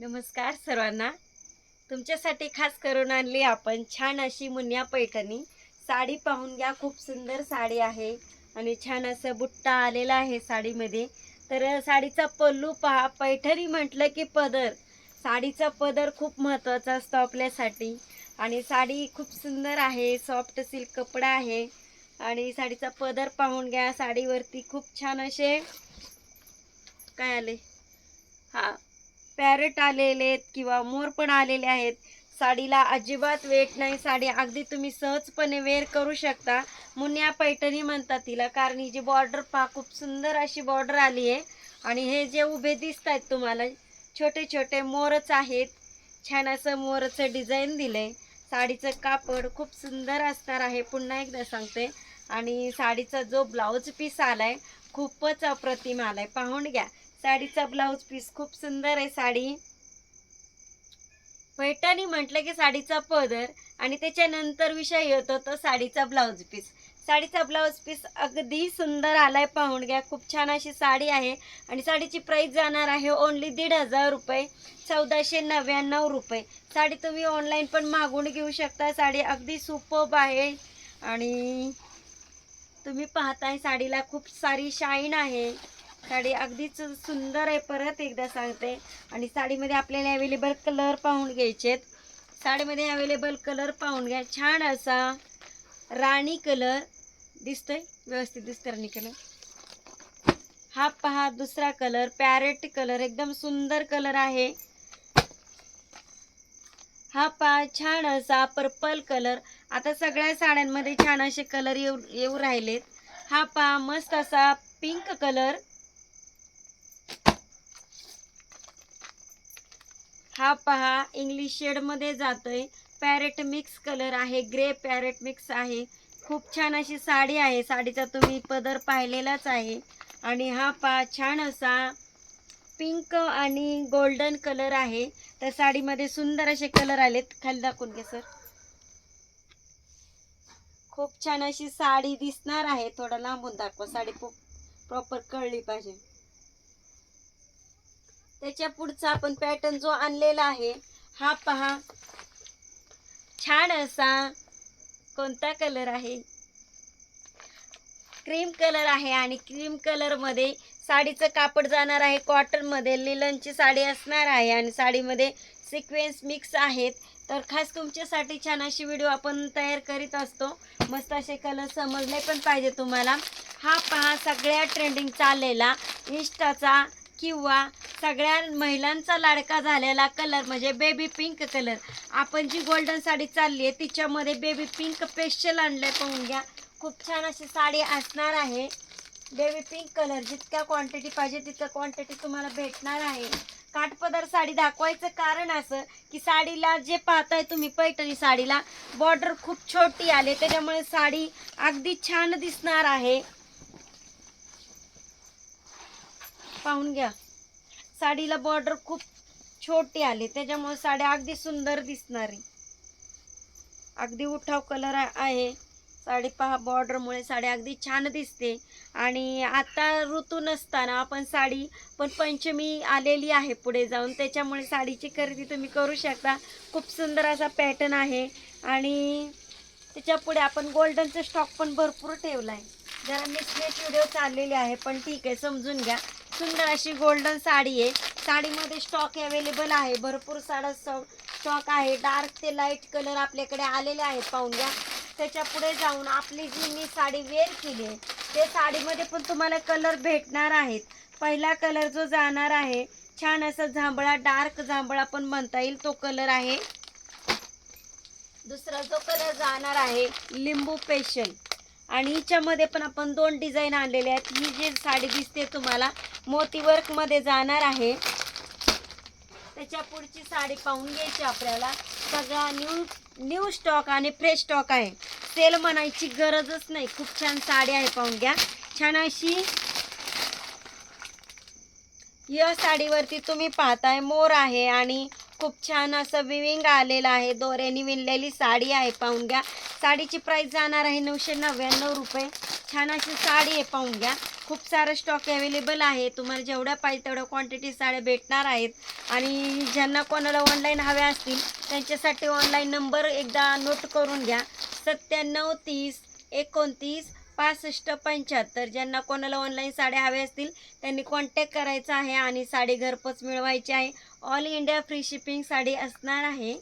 नमस्कार सर्वांना. तुमच्यासाठी खास करून आणली आपण छान अशी मुन्या पैठणी. साडी पाहून घ्या खूप सुंदर साडी आहे आणि छान असं बुट्टा आलेला आहे साडीमध्ये. तर साडीचा पल्लू पहा पैठणी म्हटलं की पदर. साडीचा पदर खूप महत्त्वाचा असतो आपल्यासाठी. आणि साडी खूप सुंदर आहे सॉफ्ट सिल्क कपडा आहे. आणि साडीचा पदर पाहून घ्या साडीवरती खूप छान असे काय आले? हां. पॅरेट आलेले आहेत किंवा मोर पण आलेले आहेत. साडीला अजिबात वेट नाही. साडी अगदी तुम्ही सहजपणे वेअर करू शकता. मुन्या पैठणी म्हणतात तिला कारण ही जी बॉर्डर पहा खूप सुंदर अशी बॉर्डर आली आहे. आणि हे जे उभे दिसत आहेत तुम्हाला छोटे छोटे मोरच आहेत. छान असं मोरचं डिझाईन दिलंय. साडीचं कापड खूप सुंदर असणार आहे. पुन्हा एकदा सांगते. आणि साडीचा जो ब्लाऊज पीस आला आहे खूपच अप्रतिम आला आहे पाहून घ्या. साडीचा ब्लाऊज पीस. खूप सुंदर आहे साडी. पैठणी म्हटलं की साडीचा पदर आणि त्याच्यानंतर विषय येतो तो साडीचा ब्लाऊज पीस. साडीचा ब्लाऊज पीस अगदी सुंदर आलाय पाहून घ्या. खूप छान अशी साडी आहे आणि साडीची प्राईस जाणार आहे ओनली दीड हजार रुपये. चौदाशे नव्याण्णव रुपये. साडी तुम्ही ऑनलाईन पण मागून घेऊ शकता. साडी अगदी सुपब आहे आणि तुम्ही पाहताय साडीला खूप सारी शाईन आहे. साडी अगदीच सुंदर आहे परत एकदा सांगते. आणि साडीमध्ये आपल्याला अवेलेबल कलर पाहून घ्यायचे साडीमध्ये अवेलेबल कलर पाहून घ्या. छान असा राणी कलर दिसतोय? व्यवस्थित दिसतं राणी कलर हा पहा दुसरा कलर पॅरेट कलर एकदम सुंदर कलर आहे. हा पहा छान असा पर्पल कलर आता सगळ्या साड्यांमध्ये छान असे कलर येऊ येऊ राहिलेत. हा पहा मस्त असा पिंक कलर हा पहा इंग्लिश शेडमध्ये जातोय. पॅरेट मिक्स कलर आहे ग्रे पॅरेट मिक्स आहे. खूप छान अशी साडी आहे. साडीचा तुम्ही पदर पाहिलेलाच आहे. आणि हा पहा छान असा पिंक आणि गोल्डन कलर आहे. त्या साडीमध्ये सुंदर असे कलर आलेत. खाली दाखवून घे सर खूप छान अशी साडी दिसणार आहे. थोडा लांबून दाखवा. साडी खूप प्रॉपर कळली पाहिजे. त्याच्या पुढचा आपण पॅटर्न जो आणलेला आहे हा पहा. छान असा कोणता कलर आहे? क्रीम कलर आहे आणि क्रीम कलरमध्ये साडीचं कापड जाणार आहे कॉटनमध्ये लिलनची साडी असणार आहे आणि साडीमध्ये सिक्वेन्स मिक्स आहेत. तर खास तुमच्यासाठी छान अशी व्हिडिओ आपण तयार करीत असतो. मस्त असे कलर समजले पण पाहिजे तुम्हाला. हा पहा सगळ्या ट्रेंडिंग चाललेला इन्स्टाचा किंवा सगळ्या महिलांचा लाडका झालेला कलर म्हणजे बेबी पिंक कलर आपण जी गोल्डन साडी चालली आहे तिच्यामध्ये बेबी पिंक पेस्टल आणलंय पाहून घ्या. खूप छान अशी साडी असणार आहे. बेबी पिंक कलर जितक्या क्वांटिटी पाहिजे तितक्या क्वांटिटी तुम्हाला भेटणार आहे. काठपदर साडी दाखवायचं कारण असं की साडीला जे पाहताय तुम्ही पैठणी साडीला बॉर्डर खूप छोटी आले त्याच्यामुळे साडी अगदी छान दिसणार आहे. पाहून घ्या. साडीला बॉर्डर खूप छोटी आली. त्याच्यामुळे साडी अगदी सुंदर दिसणार. आहे अगदी उठाव कलर आहे. साडी पहा बॉर्डरमुळे साडी अगदी छान दिसते. आणि आता ऋतू नसताना आपण साडी पण पंचमी आलेली आहे पुढे जाऊन. त्याच्यामुळे साडीची खरेदी तुम्ही करू शकता. खूप सुंदर असा पॅटर्न आहे. आणि त्याच्या पुढे आपण गोल्डनचा स्टॉक पण भरपूर ठेवला आहे जरा मिसलेट व्हिडिओ चाललेले आहे पण ठीक आहे समजून घ्या. सुंदर अशी गोल्डन साडी आहे. साडीमध्ये स्टॉक अवेलेबल आहे. भरपूर साडा स्टॉक आहे. डार्क ते लाइट कलर आपल्याकडे आलेले आहेत पाहून घ्या. त्याच्या पुढे जाऊन आपली जी मी साडी वेअर केली आहे ते साडीमध्ये पण तुम्हाला कलर भेटणार आहेत. पहिला कलर जो जाणार आहे छान असा जांभळा डार्क जांभळा पण म्हणता येईल तो कलर आहे. दुसरा जो कलर जाणार आहे लिंबू पेशल आणि हिच्यामध्ये पण आपण दोन डिझाईन आणलेले आहेत. ही जी साडी दिसते तुम्हाला मोती वर्कमध्ये जाणार आहे. त्याच्या पुढची साडी पाहून घ्यायची आपल्याला. सगळा न्यू न्यू स्टॉक आणि फ्रेश स्टॉक आहे. सेल म्हणायची गरजच नाही. खूप छान साडी आहे पाहून घ्या. छान अशी या साडीवरती तुम्ही पाहताय मोर आहे आणि खूप छान असं विविंग आलेलं आहे. दोऱ्याने विणलेली साडी आहे पाहून घ्या. साडीची प्राईस जाणार आहे नऊशे नव्याण्णव रुपये. छान अशी साडी आहे पाहून घ्या. खूप सारं स्टॉक अवेलेबल आहे. तुम्हाला जेवढ्या पाहिजे तेवढ्या क्वांटिटी साड्या भेटणार आहेत. आणि ज्यांना कोणाला ऑनलाईन हव्या असतील त्यांच्यासाठी ऑनलाईन नंबर एकदा नोट करून घ्या. सत्त्याण्णव तीस एकोणतीस पासष्ट पंच्याहत्तर. ज्यांना कोणाला ऑनलाईन साड्या हव्या असतील त्यांनी कॉन्टॅक्ट करायचा आहे आणि साडी घरपोच मिळवायची आहे. All India free shipping sari असणार आहे.